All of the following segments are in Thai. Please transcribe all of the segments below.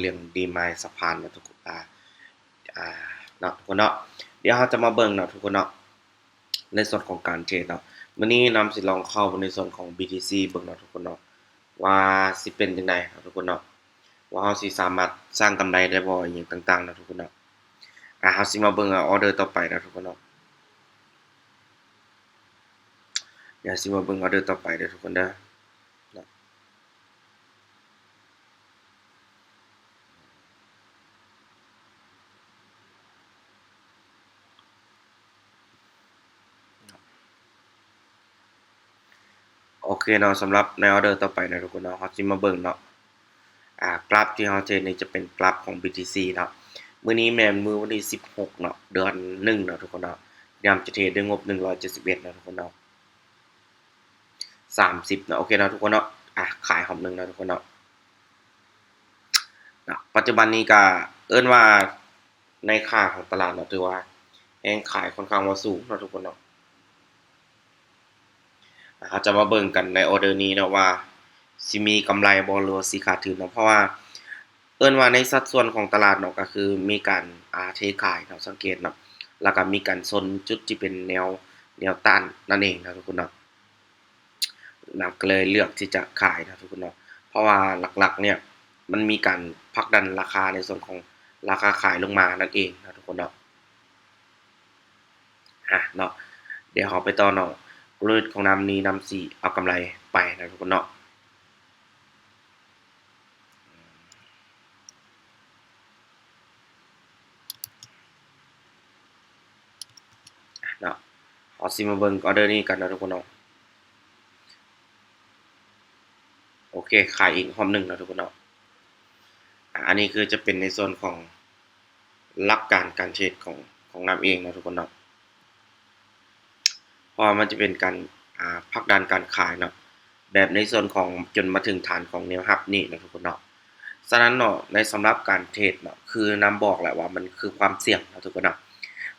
เรื่องดีไมล์สะพานนะทุกคนอ่าอ่าเนาะทุกคนเนาะเดี๋ยวเราจะมาเบิ่งเนาะทุกคนเนาะในส่วนของการเทรดเนาะมื้อนี้นำสิลองเข้าในส่วนของ BTC เบิ่งเนาะทุกคนเนาะว่าสิเป็นจังไดเนะทุกคนเนาะว่าเราสิสามารถสร้างกำไรได้บ่อหยังต่างๆเนาะทุกคนเนาะอ่าเราสิมาเบิ่งออเดอร์ต่อไปนะทุกคนเนาะเดี๋ยวสิมาเบิ่งออเดอร์ต่อไปเด้อทุกคนเด้อ โอเคเนาะสำหรับในออเดอร์ต่อไปนะทุกคนเนาะเขาจิมาเบิ่งเนาะอ่ากราฟที่เขาเจอนี่จะเป็นกราฟของ BTC เนาะมื้อนี้แมนมื้อวันที่16เนาะเดือน1เนาะทุกคนเนาะยามจะเทรดด้วยงบ 171เนาะทุกคนเนาะ30เนาะโอเคเนาะทุกคนเนาะอะขายหอมหนึงเนาะทุกคนเนาะนะปัจจุบันนี้ก็เอิ้นว่าในค่าของตลาดเนาะถือว่าแรงขายค่อนข้างว่าสูงเนาะทุกคนเนาะ นะครับจะมาเบิ่งกันในออเดอร์นี้นะว่าสิมีกำไรบ่หรือว่าสิขาดทุนเนาะเพราะว่าเอิ้นว่าในสัดส่วนของตลาดเนาะก็คือมีการอาเทขายเนาะสังเกตเนาะแล้วก็มีการซนจุดที่เป็นแนวแนวต้านนั่นเองนะทุกคนเนาะนะก็เลยเลือกที่จะขายนะทุกคนเนาะเพราะว่าหลักๆเนี่ยมันมีการผลักดันราคาในส่วนของราคาขายลงมานั่นเองนะทุกคนเนาะอะเนาะเดี๋ยวเราไปต่อเนาะ กลยุทธ์ของนำนี้นำสี่เอากำไรไปนะทุกคนเนาะเนาะขอซิมาเบิ่งออเดอร์นี้กันนะทุกคนเนาะโอเค ขายอีกหอมหนึ่งนะทุกคนเนาะอันนี้คือจะเป็นในส่วนของหลักการการเทรดของของนำเองนะทุกคนเนาะ ราะมันจะเป็นการอ่าผลักดันการขายเนาะแบบในส่วนของจนมาถึงฐานของแนวรับนี่นะทุกคนเนาะฉะนั้นเนาะในสำหรับการเทรดเนาะคือนำบอกแหละว่ามันคือความเสี่ยงนะทุกคนเนาะ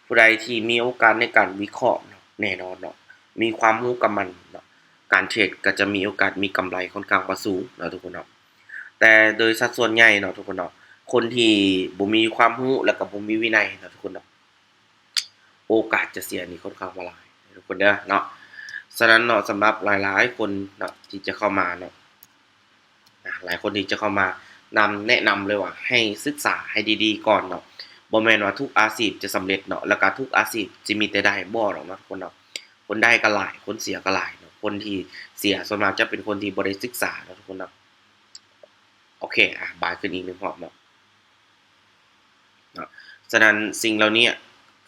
ผู้ใดที่มีโอกาสในการวิเคราะห์เนาะแน่นอนเนาะมีความรู้กับมันเนาะการเทรดก็จะมีโอกาสมีกำไรค่อนข้างว่าสูงนะทุกคนเนาะแต่โดยสัดส่วนใหญ่เนาะทุกคนเนาะคนที่บ่มีความรู้แล้วก็บ่มีวินัยนะทุกคนเนาะโอกาสจะเสียนี่ค่อนข้างว่าหลาย ทุกคนเด้อเนาะฉะนั้นเนาะสำหรับหลายๆคนเนาะที่จะเข้ามาเนาะหลายคนที่จะเข้ามานำแนะนำเลยว่าให้ศึกษาให้ดีๆก่อนเนาะบ่แม่นว่าทุกอาชีพจะสำเร็จเนาะแล้วก็ทุกอาชีพจะมีแต่ได้บ่หรอกเนาะทุกคนเนาะคนได้ก็หลายคนเสียก็หลายเนาะคนที่เสียส่วนมากจะเป็นคนที่บ่ได้ศึกษาเนาะทุกคนเนาะโอเคอะบายขึ้นอีกหนึ่งรอบเนาะเนาะฉะนั้นสิ่งเหล่านี้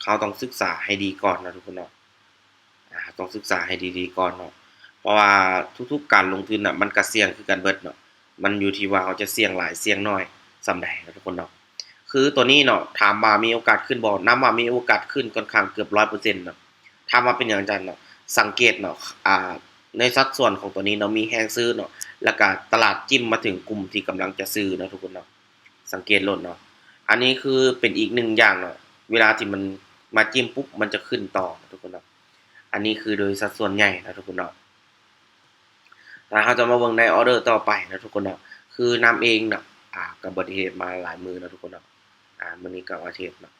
เขาต้องศึกษาให้ดีก่อนนะทุกคนเนาะ ต้องศึกษาให้ดีๆก่อนเนาะเพราะว่าทุกๆการลงทุนน่ะมันก็เสี่ยงคือกันเบิดเนาะมันอยู่ที่ว่าเขาจะเสี่ยงหลายเสี่ยงน้อยสำใดนะทุกคนเนาะคือตัวนี้เนาะถามว่ามีโอกาสขึ้นบ่นํว่ามีโอกาสขึ้นค่อนข้างเกือบ100%เปอร์เซ็นต์เนาะถามว่าเป็นหยังจังเนาะสังเกตเนาะอ่าในสัดส่วนของตัวนี้เนาะมีแฮงซื้อเนาะแล้วก็ตลาดจิ้มมาถึงกลุ่มที่กำลังจะซื้อเนาะทุกคนเนาะสังเกตลดเนาะอันนี้คือเป็นอีกหนึ่งอย่างเนาะเวลาที่มันมาจิ้มปุ๊บมันจะขึ้นต่อทุกคนเนาะ อันนี้คือโดยสัดส่วนใหญ่นะทุกคนเนาะแต่เราจะมาเบิ่งในออเดอร์ต่อไปนะทุกคนเนาะคือนำเองเนาะอ่ากับบัติเหตุมาหลายมือนะทุกคนเนาะอ่ามื้อนี้ก็อุบัติเหตุเนาะ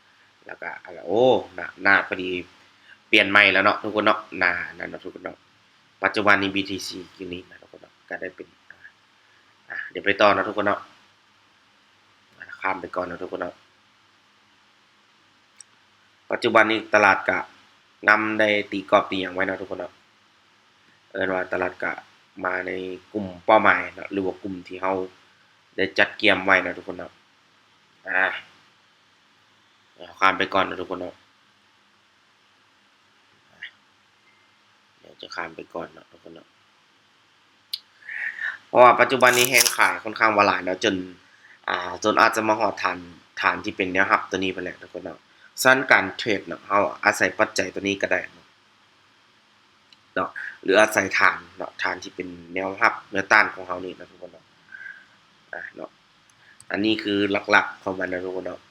แล้วก็อะไรโอ้หน้าหน้าพอดีเปลี่ยนใหม่แล้วเนาะทุกคนเนาะหน้านั่นเนาะทุกคนเนาะปัจจุบันนี้ BTC กินี้นะทุกคนเนาะก็ได้เป็นอ่าเดี๋ยวไปต่อนะทุกคนเนาะข้ามไปก่อนนะทุกคนเนาะปัจจุบันนี้ตลาดกะ นำได้ตีกรอบตีหยังไว้นะทุกคนเนาะเอิ้นว่าตลาดกะมาในกลุ่มเป้าหมายนะหรือว่ากลุ่มที่เฮาได้จัดเตรียมไว้นะทุกคนเนาะอ่าเอาข้ามไปก่อนนะทุกคนเนาะเดี๋ยวจะข้ามไปก่อนนะทุกคนเนาะเพราะว่าปัจจุบันนี้แฮงขายค่อนข้างว่าลายนะจน อ่า จนอาจจะมาฮอดฐานฐานที่เป็นแนวรับตัวนี้ไปแล้วทุกคนเนาะ ฉะนั้นการเทรดเนาะเฮาอาศัยปัจจัยตัวนี้ก็ได้เนาะหรืออาศัยฐานเนาะฐานที่เป็นแนวรับแนวต้านของเฮานี่นะทุกคนเนาะอะเนาะอันนี้คือหลักๆของมันนะทุกคนเนาะ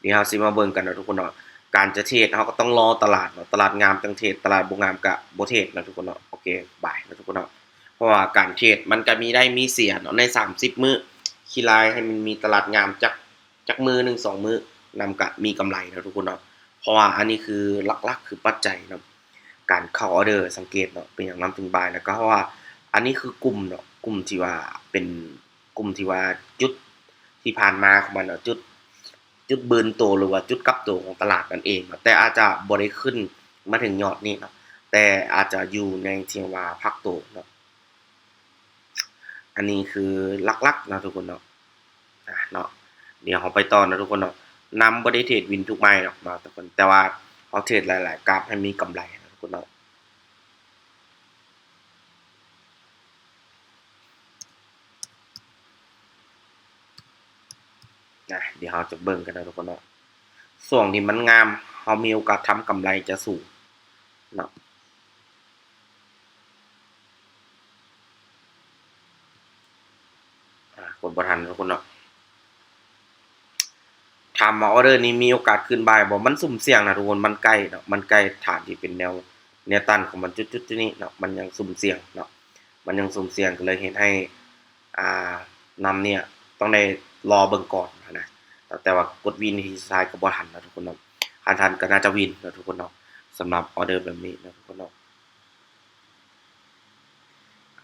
เดี๋ยวเฮาสิมาเบิ่งกันนะทุกคนเนาะการจะเทรดเฮาก็ต้องรอตลาดเนาะตลาดงามจังเทรดตลาดบ่งามก็บ่เทรดนะทุกคนเนาะโอเคบายนะทุกคนเนาะเพราะว่าการเทรดมันก็มีได้มีเสียเนาะใน 30 มื้อ คีรายให้มันมีตลาดงามจักจักมือหนึ่งสองมือนำกะมีกำไรนะทุกคนเนาะเพราะว่าอันนี้คือหลักๆคือปัจจัยเนาะการเข้าออเดอร์สังเกตเนาะเป็นอย่างนํถึงบายแล้วก็เพราะว่าอันนี้คือกลุ่มเนาะกลุ่มที่ว่าเป็นกลุ่มที่ว่าจุดที่ผ่านมาของมันเนาะจุดจุดเบิร์นโตหรือว่าจุดกลับตัวของตลาดนั่นเองเนาะแต่อาจจะบ่ได้ขึ้นมาถึงยอดนี้เนาะแต่อาจจะอยู่ในเทียงว่าพักโตเนาะ อันนี้คือลักๆนะทุกคนเนาะอะเนาะเดี๋ยวเราไปต่อนะทุกคนเนาะนำบ่ได้เทรดวินทุกไม้หรอกเนาะทุกคนแต่ว่าเขาเทรดหลายๆกราฟให้มีกำไรนะทุกคนเนาะนะเดี๋ยวเราจะเบิ่งกันนะทุกคนเนาะส่วงที่มันงามเรามีโอกาสทำกำไรจะสูงเนาะอ่ากด บ่ทันทุกคนเนาะทำมาออเดอร์นี้มีโอกาสขึ้นบ่ายบ่มันสุ่มเสี่ยงนะทุกคนมันใกล้เนาะมันใกล้ฐานที่เป็นแนวแนวตันของมันจุดๆนี้เนาะมันยังสุ่มเสี่ยงเนาะมันยังสุ่มเสี่ยงก็เลยเห็นให้อ่านำเนี่ยต้องได้รอเบิ่งก่อนนะแต่ว่ากดวินที่ซ้ายก็บ่ทันนะทุกคนเนาะคันทันก็น่าจะวินนะทุกคนเนาะสำหรับออเดอร์แบบนี้นะทุกคนเนาะ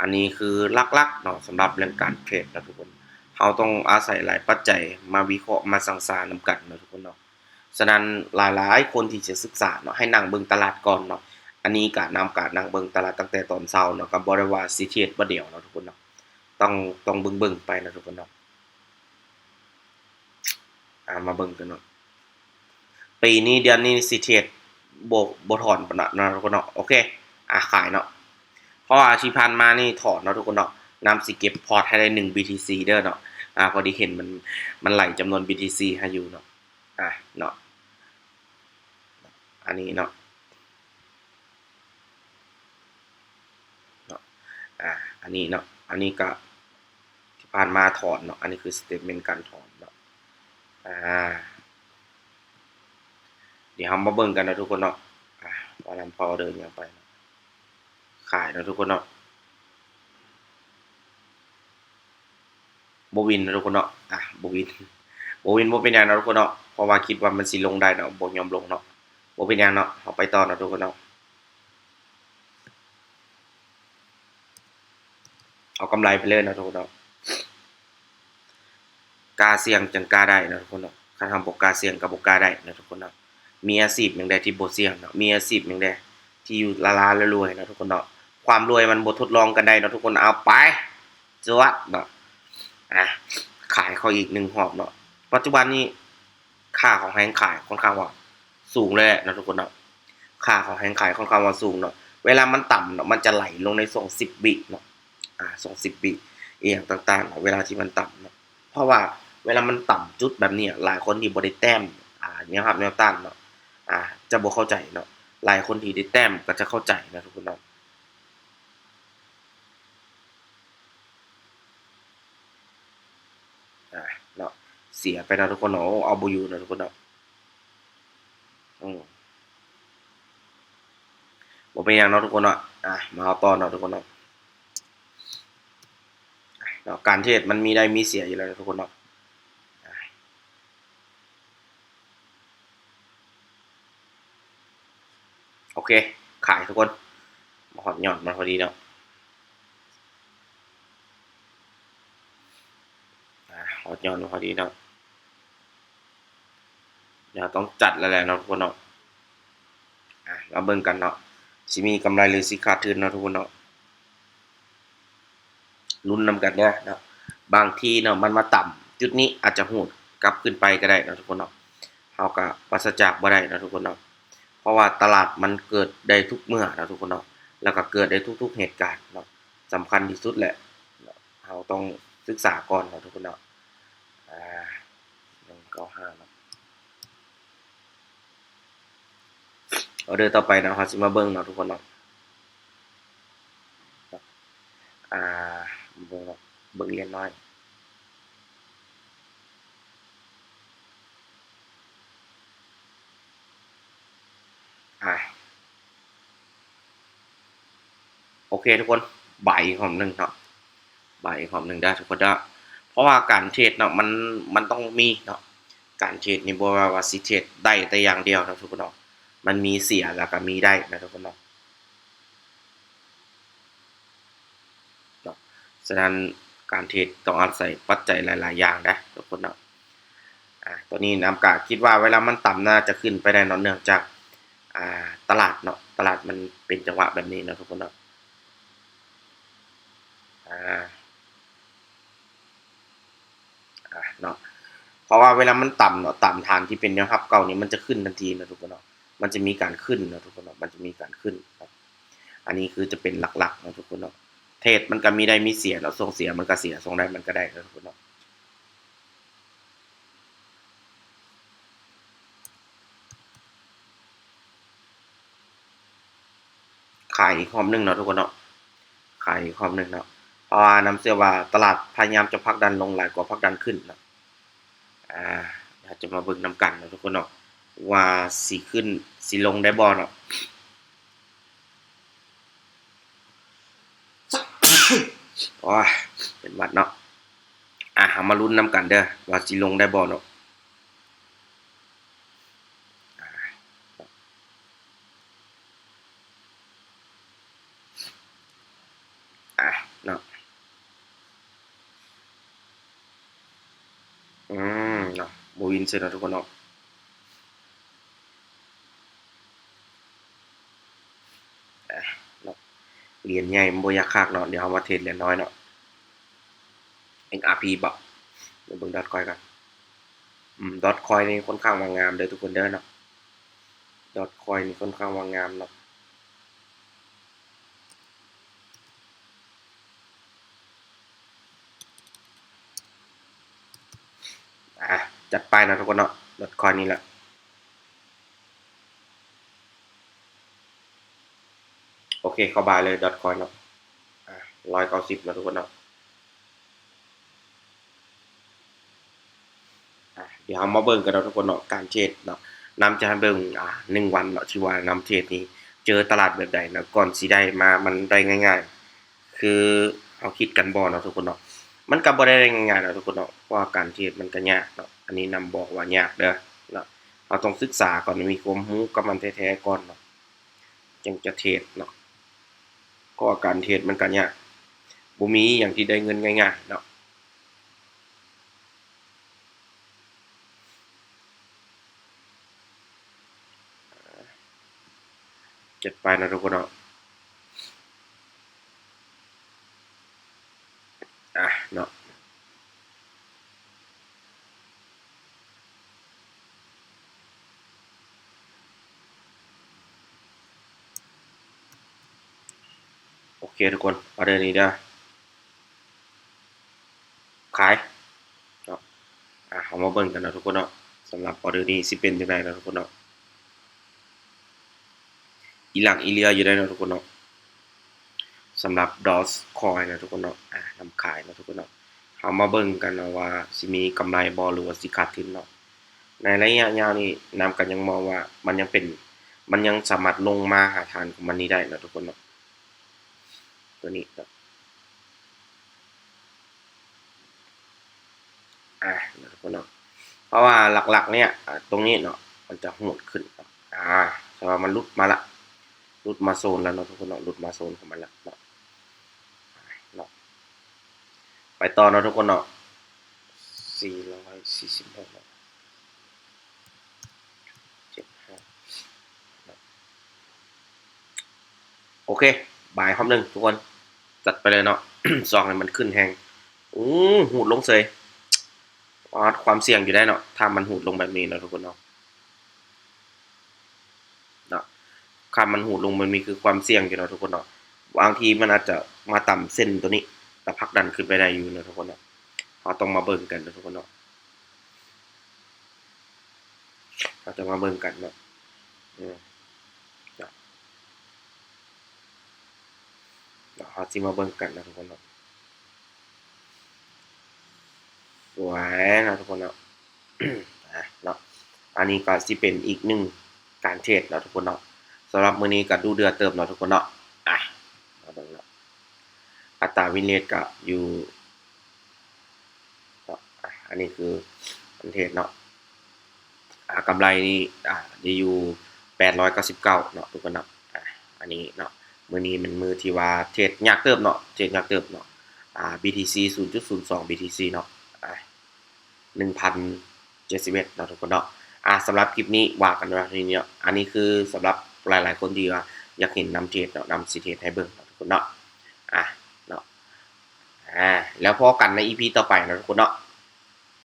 อันนี้คือลักๆเนาะสำหรับเรื่องการเทรดนะทุกคน เราต้องอาศัยหลายปัจจัยมาวิเคราะห์มาสังสรรค์นำกันเนาะทุกคนเนาะฉะนั้นหลายๆ คนที่จะศึกษาเนาะให้นั่งเบิ่งตลาดก่อนเนาะอันนี้ก็นำการนั่งเบิ่งตลาดตั้งแต่ตอนเช้าเนาะก็บ่ได้ว่าสิเทรดบ่เดียวเนาะทุกคนเนาะต้องต้องเบิ่งๆไปนะทุกคนเนาะอ่ามาเบิ่งกันเนาะปีนี้เดือนนี้สิเทรดบ่บ่ถอนปานนั้นนะทุกคนเนาะโอเคอะขายเนาะเพราะว่าที่ผ่านมานี่ถอนเนาะทุกคนเนาะ นำสิเก็บพอร์ตให้ได้1 BTC เด้อเนาะอ่าพอดีเห็นมันมันไหลจำนวน BTC ให้อยู่เนาะอะเนาะอันนี้เนาะเนาะอ่าอันนี้เนาะอันนี้ก็ที่ผ่านมาถอนเนาะอันนี้คือสเตทเมนต์การถอนเนาะอ่าเดี๋ยวเรามาเบิ่งกันนะทุกคนเนาะอ่าว่านํพอเดินยังไปขายนะทุกคนเนาะ บวินนะทุกคนเนาะอะบวินบวินบ่เป็นหยังนะทุกคนเนาะเพราะว่าคิดว่ามันสิลงได้เนาะบ่ยอมลงเนาะบ่เป็นหยังเนาะเราไปต่อนะทุกคนเนาะเอากำไรไปเลยนะทุกคนเนาะกล้าเสี่ยงจังกล้าได้นะทุกคนเนาะคันทำบ่กล้าเสี่ยงก็บ่กล้าได้นะทุกคนเนาะมีอาชีพหยังใดที่บ่เสี่ยงเนาะมีอาชีพหยังใดที่อยู่ละลาละรวยนะทุกคนเนาะความรวยมันบ่ทดลองกันได้เนาะทุกคนเอาไปจวดเนาะ่ะขายเขาอีกหนึ่งหอบเนาะปัจจุบันนี้ค่าของแฮงขายค่อนข้างว่าสูงเลยนะทุกคนเนาะค่าของแฮงขายค่อนข้างว่าสูงเนาะเวลามันต่ำเนาะมันจะไหลลงในส่ง10บิเนาะอ่าส่ง10บิอียงต่างๆเนาะเวลาที่มันต่ำเนาะเพราะว่าเวลามันต่ำจุดแบบนี้หลายคนที่บ่ได้แต้มอ่าเนี่ยครับแนวต้านเนาะอ่าจะบ่เข้าใจเนาะหลายคนที่ได้แต้มก็จะเข้าใจนะทุกคนเนาะ อ่า เนาะ เสียไปนะทุกคนเนาะเอาบ่อยู่นะทุกคนเนาะอืมบ่เป็นยังเนาะทุกคนเนาะอะมาเอาต่อเนาะทุกคนเนาะเนาะการเทรดมันมีได้มีเสียอยู่แล้วนะทุกคนเนาะโอเค ขายทุกคนมาหอดหย่อนมาพอดีเนาะหอดหย่อนมาพอดีเนาะ เดี๋ยวต้องจัดแล้วแหละเนาะทุกคนเนาะอะเราเบิ่งกันเนาะสิมีกำไรหรือสิขาดทุนเนาะทุกคนเนาะลุ้นนำกันเนี่ยนะบางทีเนาะมันมาต่ำจุดนี้อาจจะหูดกลับขึ้นไปก็ได้นะทุกคนเนาะเฮาก็ปราศจากบ่ได้นะทุกคนเนาะเพราะว่าตลาดมันเกิดได้ทุกเมื่อนะทุกคนเนาะแล้วก็เกิดได้ทุก ๆเหตุการณ์เนาะสำคัญที่สุดแหละเฮาต้องศึกษาก่อนนะทุกคนเนาะอ่า195เนาะอ อเดอร์ต่อไปนะเฮาสิมาเบิ่งเนาะทุกคนเนาะอ่าเบิ่งเบิ่งเรียนน้อยอ่าโอเคทุกคนใบหอมหนึ่งเนาะใบหอมหนึ่งได้ทุกคนเนาะเพราะว่าการเทรดเนาะมันมันต้องมีเนาะการเทรดนี่บ่ว่าว่าสิเทรดได้แต่อย่างเดียวนะทุกคนเนาะ มันมีเสียแล้วก็มีได้นะทุกคนเนาะเนาะฉะนั้นการเทรดต้องอาศัยปัจจัยหลาย ๆ อย่างนะทุกคนเนาะอ่าตัวนี้น้ำกาคิดว่าเวลามันต่ำน่าจะขึ้นไปได้นาะเนื่องจากอ่าตลาดเนาะตลาดมันเป็นจังหวะแบบนี้นะทุกคนเนาะอ่าอ่าเนาะเพราะว่าเวลามันต่ำเนาะต่ำฐานที่เป็นแนวรับเก่านี่มันจะขึ้นทันทีนะทุกคนเนาะ มันจะมีการขึ้นนะทุกคนเนาะมันจะมีการขึ้นครับ อันนี้คือจะเป็นหลักๆนะทุกคนเนาะเทรดมันก็มีได้มีเสียเนาะส่งเสียมันก็เสียส่งได้มันก็ได้นะทุกคนเนาะขายอีกความหนึงเนาะทุกคนเนาะขายอีกความหนึงเนาะเพราะว่าน้ำเชื่อว่าตลาดพยายามจะผลักดันลงหลายกว่าผลักดันขึ้นนะอ่าจะมาเบิ่งนํกันนะทุกคนเนาะ ว่าสิขึ้นสิลงได้บ่เนาะโอ้ยเป็นหวัดเนาะอะเอามาลุ้นนำกันเด้อว่าสิลงได้บ่เนาะอ่าอะเนาะอืมเนาะโบวินเซื่อเนาะทุกคนเนาะอะ เนาะเหรียญใหญ่มันบ่อยากคักเนาะเดี๋ยวเอามาเทรดเหรียญน้อยเนาะ XRP บ่เดี๋ยวเบิ่งดอทคอยกันอืมดอทคอยนี่ค่อนข้างวางงามเด้อทุกคนเด้อเนาะดอทคอยนี่ค่อนข้างวางามเนาะอะจัดไปนะทุกคนเนาะดอทคอยนี่แหละโอ เคเข้าบายเลยดอทคอยเนาะอะ190นะทุกคนเนาะอะเดี๋ยวเรามาเบิ่งกันเนาะทุกคนเนาะการเทรดเนาะนำจะให้เบิ่งอ่าหนึ่งวันเนาะที่ว่านำเทรดนี้เจอตลาดแบบใดเนาะก่อนสิได้มามันได้ง่าย ๆ คือเอาคิดกันบ่เนาะทุกคนเนาะมันก็บ่ได้ง่ายๆเนาะทุกคนเนาะเพราะว่าการเทรดมันก็ยากเนาะอันนี้นำบอกว่ายากเด้อเนาะเราต้องศึกษาก่อนมีความรู้กับมันแท้ๆก่อนเนาะจึงจะเทรดเนาะเพ ราะว่าการเทรดมันก็ยากบ่มีอย่างที่ได้เงินง่ายๆเนาะเก็บไปนะทุกคนเนาะโอเค ทุกคนออเดอร์นี้เด้อขายเนาะอะเอามาเบิ่งกันนะทุกคนเนาะสำหรับออเดอร์นี้สิเป็นจังไดนะทุกคนเนาะอีหลังอีเลียอยู่ได้นะทุกคนเนาะสำหรับดอสคอยนะทุกคนเนาะอ่านำขายนะทุกคนเนาะเอามาเบิ่งกันนะว่าสิมีกำไรบ่หรือว่าสิขาดทุนเนาะในระยะยาวนี่นำกันยังมองว่ามันยังเป็น มันยังสามารถลงมาหาฐานของมันนี้ได้นะทุกคนเนาะ ตัวนี้เนาะอ่านะทุกคนเนาะเพราะว่าหลักๆ เนี่ยตรงนี้เนาะมันจะโหดขึ้นอ่าแต่ว่ามันลุดมาละหลุดมาโซนแล้วเนาะทุกคนเนาะหลุดมาโซนของมันล้วเนาะเนาะไปต่อเนาะทุกคนเนาะสี่ร้อยสี่สิบหกเนาะโอเค บายคำหนึ่งทุกคน จัดไปเลยเนาะซองให้มันขึ้นแหงอู้หูดลงเซยวัดความเสี่ยงอยู่ได้เนาะถ้ามันหูดลงแบบนี้เนาะทุกคนเนาะคำมันหูดลงมันมีคือความเสี่ยงอยู่เนาะทุกคนเนาะบางทีมันอาจจะมาต่ำเส้นตัวนี้แต่พักดันขึ้นไปได้อยู่เนาะทุกคนเนาะเราต้องมาเบิ่งกันเนาะทุกคนเนาะเราจะมาเบิ่งกันเนาะอืมเนาะ เดี๋ยวเราสิมาเบิ่งกันนะทุกคนเนาะสวยนะทุกคนเนาะอะเนาะอันนี้ก็สิเป็นอีกหนึ่งการเทรดเนาะทุกคนเนาะสำหรับมื้อนี้ก็ดูเดือดเติบเนาะทุกคนเนาะอะมาเบิ่งเนาะอัตราวินเลทก็อยู่เนาะอันนี้คือประเทศเนาะอ่ากำไรนี่อ่าได้อยู่899เนาะทุกคนเนาะอะอันนี้เนาะ มือนี้มันมือที่ว่าเทรดยากเติบเนาะเทรดยากเติบเนาะอ่า BTC 0.02 BTC เนาะอะ1,071เนาะทุกคนเนาะอะสำหรับคลิปนี้ว่ากันไว้ทีนี้เนาะอันนี้คือสำหรับหลาย ๆ คนที่ว่าอยากเห็นนำเทรดเนาะนำสิเทรดให้เบิ่งเนาะทุกคนเนาะอะเนาะอ่าแล้วพอกันใน EP ต่อไปเนาะทุกคนเนาะ